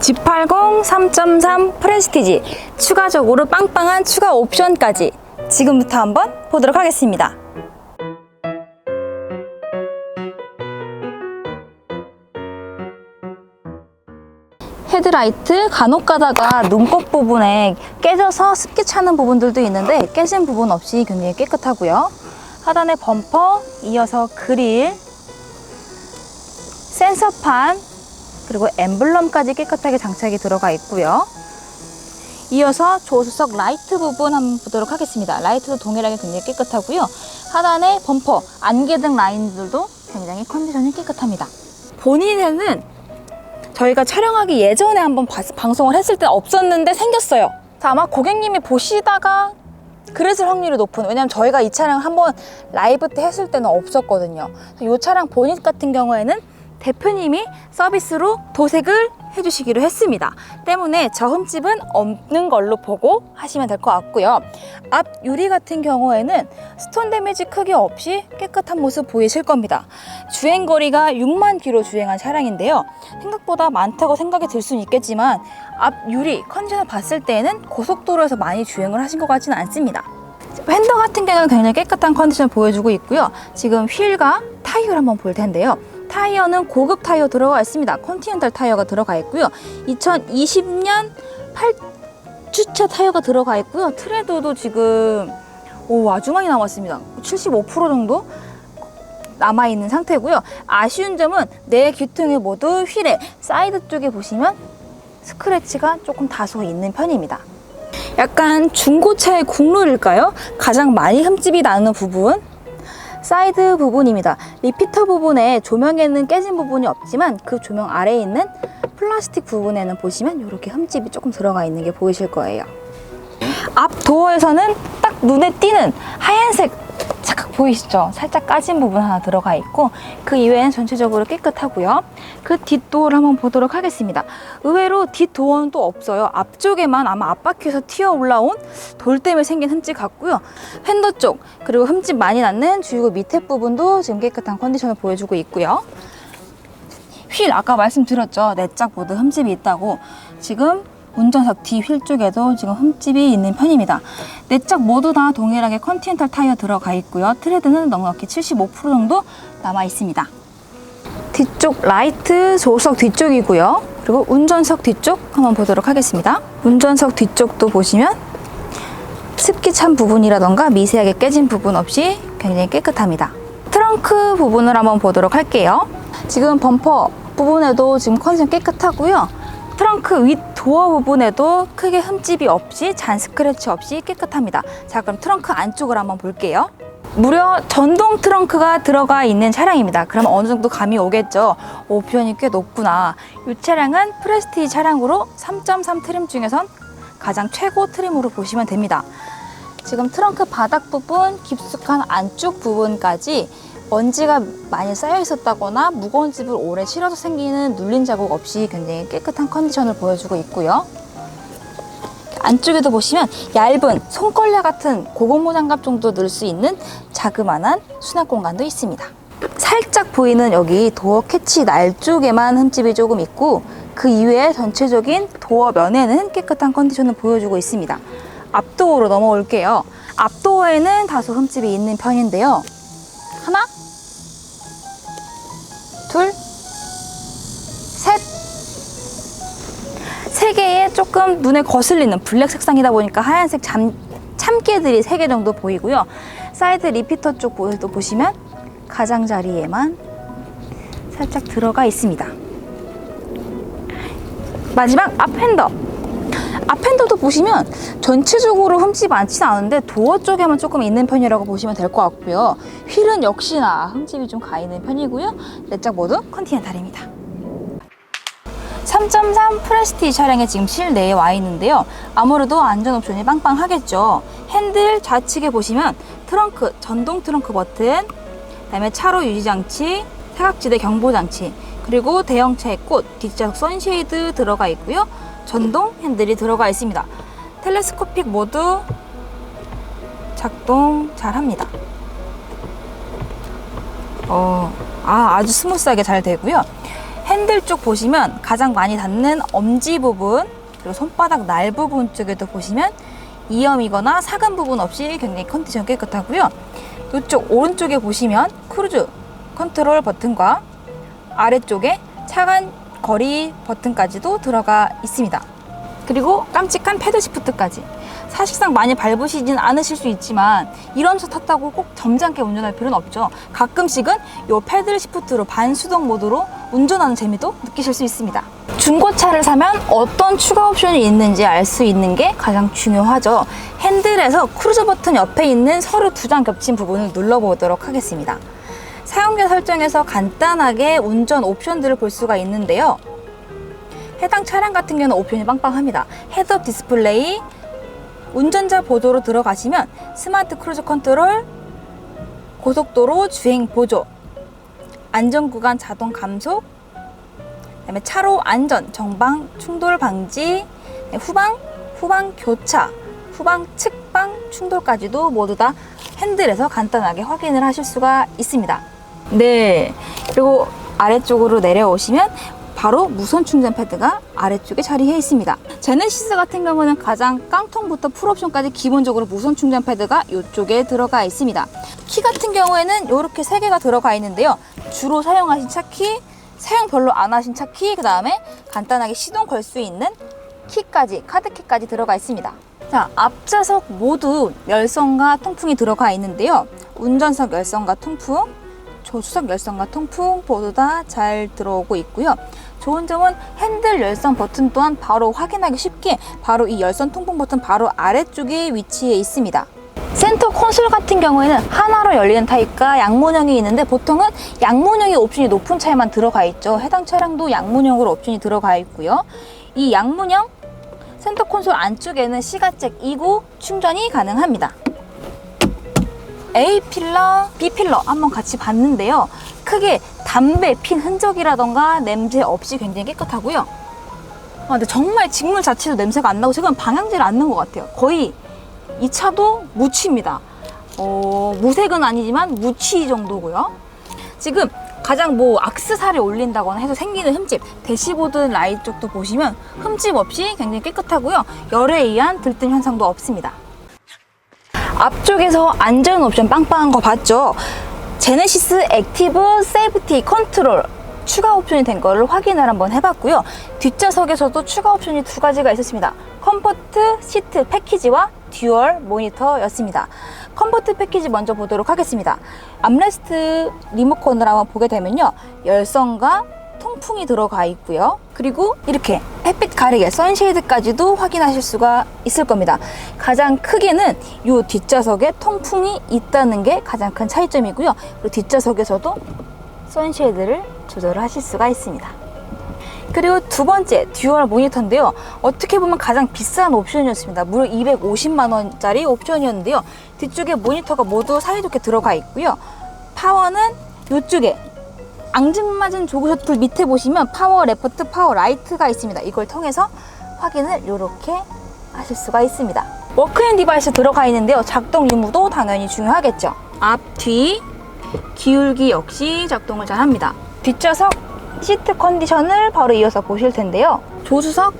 G80 3.3 프레스티지 추가적으로 빵빵한 추가 옵션까지 지금부터 한번 보도록 하겠습니다. 헤드라이트 간혹 가다가 눈곱 부분에 깨져서 습기 차는 부분들도 있는데 깨진 부분 없이 굉장히 깨끗하고요. 하단에 범퍼, 이어서 그릴, 센서판, 그리고 엠블럼까지 깨끗하게 장착이 들어가 있고요. 이어서 조수석 라이트 부분 한번 보도록 하겠습니다. 라이트도 동일하게 굉장히 깨끗하고요. 하단에 범퍼, 안개등 라인들도 굉장히 컨디션이 깨끗합니다. 본인에는 저희가 촬영하기 예전에 한번 봤- 방송을 했을 때 없었는데 생겼어요. 자, 아마 고객님이 보시다가 그랬을 확률이 높은 왜냐면 저희가 이 차량 한번 라이브 때 했을 때는 없었거든요. 이 차량 본인 같은 경우에는 대표님이 서비스로 도색을 해주시기로 했습니다. 때문에 저 흠집은 없는 걸로 보고 하시면 될 것 같고요. 앞 유리 같은 경우에는 스톤 데미지 크게 없이 깨끗한 모습 보이실 겁니다. 주행 거리가 6만 킬로 주행한 차량인데요. 생각보다 많다고 생각이 들 수는 있겠지만 앞 유리 컨디션을 봤을 때에는 고속도로에서 많이 주행을 하신 것 같지는 않습니다. 휀더 같은 경우는 굉장히 깨끗한 컨디션을 보여주고 있고요. 지금 휠과 타이어를 한번 볼 텐데요. 타이어는 고급 타이어 들어가 있습니다. 컨티넨탈 타이어가 들어가 있고요. 2020년 8주차 타이어가 들어가 있고요. 트레드도 지금 오, 아주 많이 남았습니다. 75% 정도 남아있는 상태고요. 아쉬운 점은 네 귀퉁이 모두 휠의 사이드 쪽에 보시면 스크래치가 조금 다소 있는 편입니다. 약간 중고차의 국룰일까요? 가장 많이 흠집이 나는 부분 사이드 부분입니다. 리피터 부분에 조명에는 깨진 부분이 없지만 그 조명 아래에 있는 플라스틱 부분에는 보시면 이렇게 흠집이 조금 들어가 있는 게 보이실 거예요. 앞 도어에서는 딱 눈에 띄는 하얀색 보이시죠? 살짝 까진 부분 하나 들어가 있고 그 이외에는 전체적으로 깨끗하고요. 그 뒷도어를 한번 보도록 하겠습니다. 의외로 뒷도어는 또 없어요. 앞쪽에만 아마 앞바퀴에서 튀어 올라온 돌 때문에 생긴 흠집 같고요. 팬더 쪽 그리고 흠집 많이 났는 주유구 밑에 부분도 지금 깨끗한 컨디션을 보여주고 있고요. 휠 아까 말씀드렸죠. 내짝 보드 흠집이 있다고 지금 운전석 뒤 휠 쪽에도 지금 흠집이 있는 편입니다. 내짝 모두 다 동일하게 컨티넨탈 타이어 들어가 있고요. 트레드는 넉넉히 75% 정도 남아 있습니다. 뒤쪽 라이트 조수석 뒤쪽이고요. 그리고 운전석 뒤쪽 한번 보도록 하겠습니다. 운전석 뒤쪽도 보시면 습기 찬 부분이라던가 미세하게 깨진 부분 없이 굉장히 깨끗합니다. 트렁크 부분을 한번 보도록 할게요. 지금 범퍼 부분에도 지금 컨디션 깨끗하고요. 트렁크 윗 도어 부분에도 크게 흠집이 없이 잔 스크래치 없이 깨끗합니다. 자, 그럼 트렁크 안쪽을 한번 볼게요. 무려 전동 트렁크가 들어가 있는 차량입니다. 그럼 어느 정도 감이 오겠죠? 옵션이 꽤 높구나. 이 차량은 프레스티지 차량으로 3.3 트림 중에선 가장 최고 트림으로 보시면 됩니다. 지금 트렁크 바닥 부분, 깊숙한 안쪽 부분까지 먼지가 많이 쌓여 있었다거나 무거운 집을 오래 실어서 생기는 눌린 자국 없이 굉장히 깨끗한 컨디션을 보여주고 있고요. 안쪽에도 보시면 얇은 손걸레 같은 고고모 장갑 정도 넣을 수 있는 자그마한 수납 공간도 있습니다. 살짝 보이는 여기 도어 캐치 날 쪽에만 흠집이 조금 있고 그 이외에 전체적인 도어 면에는 깨끗한 컨디션을 보여주고 있습니다. 앞도어로 넘어올게요. 앞도어에는 다소 흠집이 있는 편인데요. 하나, 조금 눈에 거슬리는 블랙 색상이다 보니까 하얀색 잠, 참깨들이 세개 정도 보이고요. 사이드 리피터 쪽 보도 보시면 가장자리에만 살짝 들어가 있습니다. 마지막 앞핸더. 앞핸더도 보시면 전체적으로 흠집 많지는 않은데 도어 쪽에만 조금 있는 편이라고 보시면 될 것 같고요. 휠은 역시나 흠집이 좀 가 있는 편이고요. 내짝 모두 컨티넨탈입니다. 3.3 프레스티 차량에 지금 실내에 와 있는데요. 아무래도 안전 옵션이 빵빵하겠죠. 핸들 좌측에 보시면 트렁크, 전동 트렁크 버튼, 그다음에 차로 유지 장치, 사각지대 경보 장치, 그리고 대형차의 꽃, 뒷좌석 선쉐이드 들어가 있고요. 전동 핸들이 들어가 있습니다. 텔레스코픽 모두 작동 잘 합니다. 어, 아, 아주 스무스하게 잘 되고요. 핸들 쪽 보시면 가장 많이 닿는 엄지 부분 그리고 손바닥 날 부분 쪽에도 보시면 이염이거나 사근 부분 없이 굉장히 컨디션 깨끗하고요. 이쪽 오른쪽에 보시면 크루즈 컨트롤 버튼과 아래쪽에 차간 거리 버튼까지도 들어가 있습니다. 그리고 깜찍한 패드 시프트까지. 사실상 많이 밟으시진 않으실 수 있지만 이런 차 탔다고 꼭 점잖게 운전할 필요는 없죠. 가끔씩은 이 패드 시프트로 반수동 모드로 운전하는 재미도 느끼실 수 있습니다. 중고차를 사면 어떤 추가 옵션이 있는지 알 수 있는 게 가장 중요하죠. 핸들에서 크루즈 버튼 옆에 있는 서류 두 장 겹친 부분을 눌러보도록 하겠습니다. 사용자 설정에서 간단하게 운전 옵션들을 볼 수가 있는데요. 해당 차량 같은 경우는 옵션이 빵빵합니다. 헤드업 디스플레이, 운전자 보조로 들어가시면 스마트 크루즈 컨트롤, 고속도로 주행 보조, 안전 구간 자동 감속, 그다음에 차로 안전, 정방 충돌 방지, 네, 후방 후방 교차, 후방 측방 충돌까지도 모두 다 핸들에서 간단하게 확인을 하실 수가 있습니다. 네. 그리고 아래쪽으로 내려오시면 바로 무선 충전 패드가 아래쪽에 자리해 있습니다. 제네시스 같은 경우는 가장 깡통부터 풀옵션까지 기본적으로 무선 충전 패드가 이쪽에 들어가 있습니다. 키 같은 경우에는 이렇게 세 개가 들어가 있는데요. 주로 사용하신 차키, 사용 별로 안 하신 차키, 그 다음에 간단하게 시동 걸 수 있는 키까지, 카드키까지 들어가 있습니다. 자, 앞좌석 모두 열선과 통풍이 들어가 있는데요. 운전석 열선과 통풍, 조수석 열선과 통풍 모두 다 잘 들어오고 있고요. 좋은 점은 핸들 열선 버튼 또한 바로 확인하기 쉽게 바로 이 열선 통풍 버튼 바로 아래쪽에 위치해 있습니다. 센터 콘솔 같은 경우에는 하나로 열리는 타입과 양문형이 있는데 보통은 양문형의 옵션이 높은 차에만 들어가 있죠. 해당 차량도 양문형으로 옵션이 들어가 있고요. 이 양문형 센터 콘솔 안쪽에는 시가잭 2구 충전이 가능합니다. A 필러, B 필러 한번 같이 봤는데요. 크게 담배 핀 흔적이라던가 냄새 없이 굉장히 깨끗하고요. 아, 근데 정말 직물 자체도 냄새가 안 나고 지금 방향제를 안 넣은 것 같아요. 거의 이 차도 무치입니다. 어, 무색은 아니지만 무치 정도고요. 지금 가장 뭐 악세사리 올린다거나 해서 생기는 흠집 대시보드 라이트 쪽도 보시면 흠집 없이 굉장히 깨끗하고요. 열에 의한 들뜸 현상도 없습니다. 앞쪽에서 안전 옵션 빵빵한 거 봤죠? 제네시스 액티브 세이프티 컨트롤 추가 옵션이 된 거를 확인을 한번 해봤고요. 뒷좌석에서도 추가 옵션이 두 가지가 있었습니다. 컴포트 시트 패키지와 듀얼 모니터였습니다. 컴포트 패키지 먼저 보도록 하겠습니다. 암레스트 리모컨을 한번 보게 되면요. 열선과 통풍이 들어가 있고요. 그리고 이렇게 햇빛 가리개, 선쉐이드까지도 확인하실 수가 있을 겁니다. 가장 크게는 이 뒷좌석에 통풍이 있다는 게 가장 큰 차이점이고요. 그리고 뒷좌석에서도 선쉐이드를 조절을 하실 수가 있습니다. 그리고 두 번째 듀얼 모니터인데요. 어떻게 보면 가장 비싼 옵션이었습니다. 무려 250만 원짜리 옵션이었는데요. 뒤쪽에 모니터가 모두 사이좋게 들어가 있고요. 파워는 이쪽에 앙증맞은 조그 셔틀 밑에 보시면 파워 레포트, 파워 라이트가 있습니다. 이걸 통해서 확인을 이렇게 하실 수가 있습니다. 워크인 디바이스 들어가 있는데요. 작동 유무도 당연히 중요하겠죠. 앞, 뒤, 기울기 역시 작동을 잘 합니다. 뒷좌석 시트 컨디션을 바로 이어서 보실 텐데요. 조수석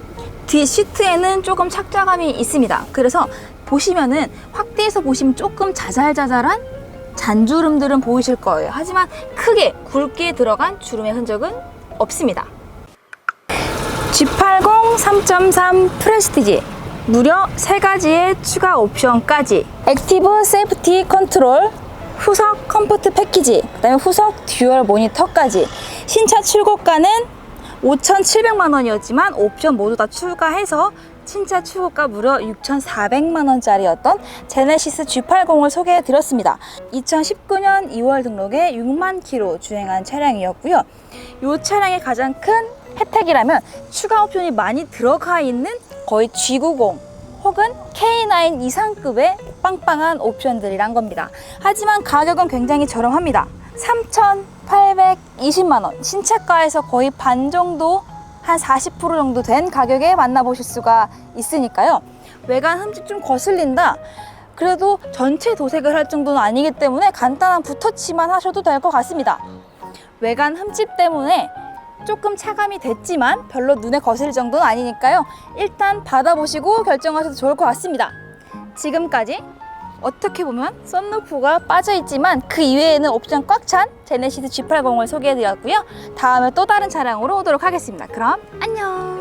뒤 시트에는 조금 착자감이 있습니다. 그래서 보시면은 확대해서 보시면 조금 자잘자잘한 잔주름들은 보이실 거예요. 하지만 크게 굵게 들어간 주름의 흔적은 없습니다. G80 3.3 프레스티지 무려 세가지의 추가 옵션까지 액티브 세이프티 컨트롤 후석 컴포트 패키지 그다음에 후석 듀얼 모니터까지 신차 출고가는 5,700만 원이었지만 옵션 모두 다 추가해서 신차 출고가 무려 6,400만 원짜리였던 제네시스 G80을 소개해 드렸습니다. 2019년 2월 등록에 6만 킬로 주행한 차량이었고요. 이 차량의 가장 큰 혜택이라면 추가 옵션이 많이 들어가 있는 거의 G90 혹은 K9 이상급의 빵빵한 옵션들이란 겁니다. 하지만 가격은 굉장히 저렴합니다. 3,820만 원. 신차가에서 거의 반 정도 한 40% 정도 된 가격에 만나보실 수가 있으니까요. 외관 흠집 좀 거슬린다. 그래도 전체 도색을 할 정도는 아니기 때문에 간단한 붓터치만 하셔도 될 것 같습니다. 외관 흠집 때문에 조금 차감이 됐지만 별로 눈에 거슬릴 정도는 아니니까요. 일단 받아보시고 결정하셔도 좋을 것 같습니다. 지금까지 어떻게 보면 썬루프가 빠져있지만 그 이외에는 옵션 꽉 찬 제네시스 G80을 소개해드렸고요. 다음에 또 다른 차량으로 오도록 하겠습니다. 그럼 안녕!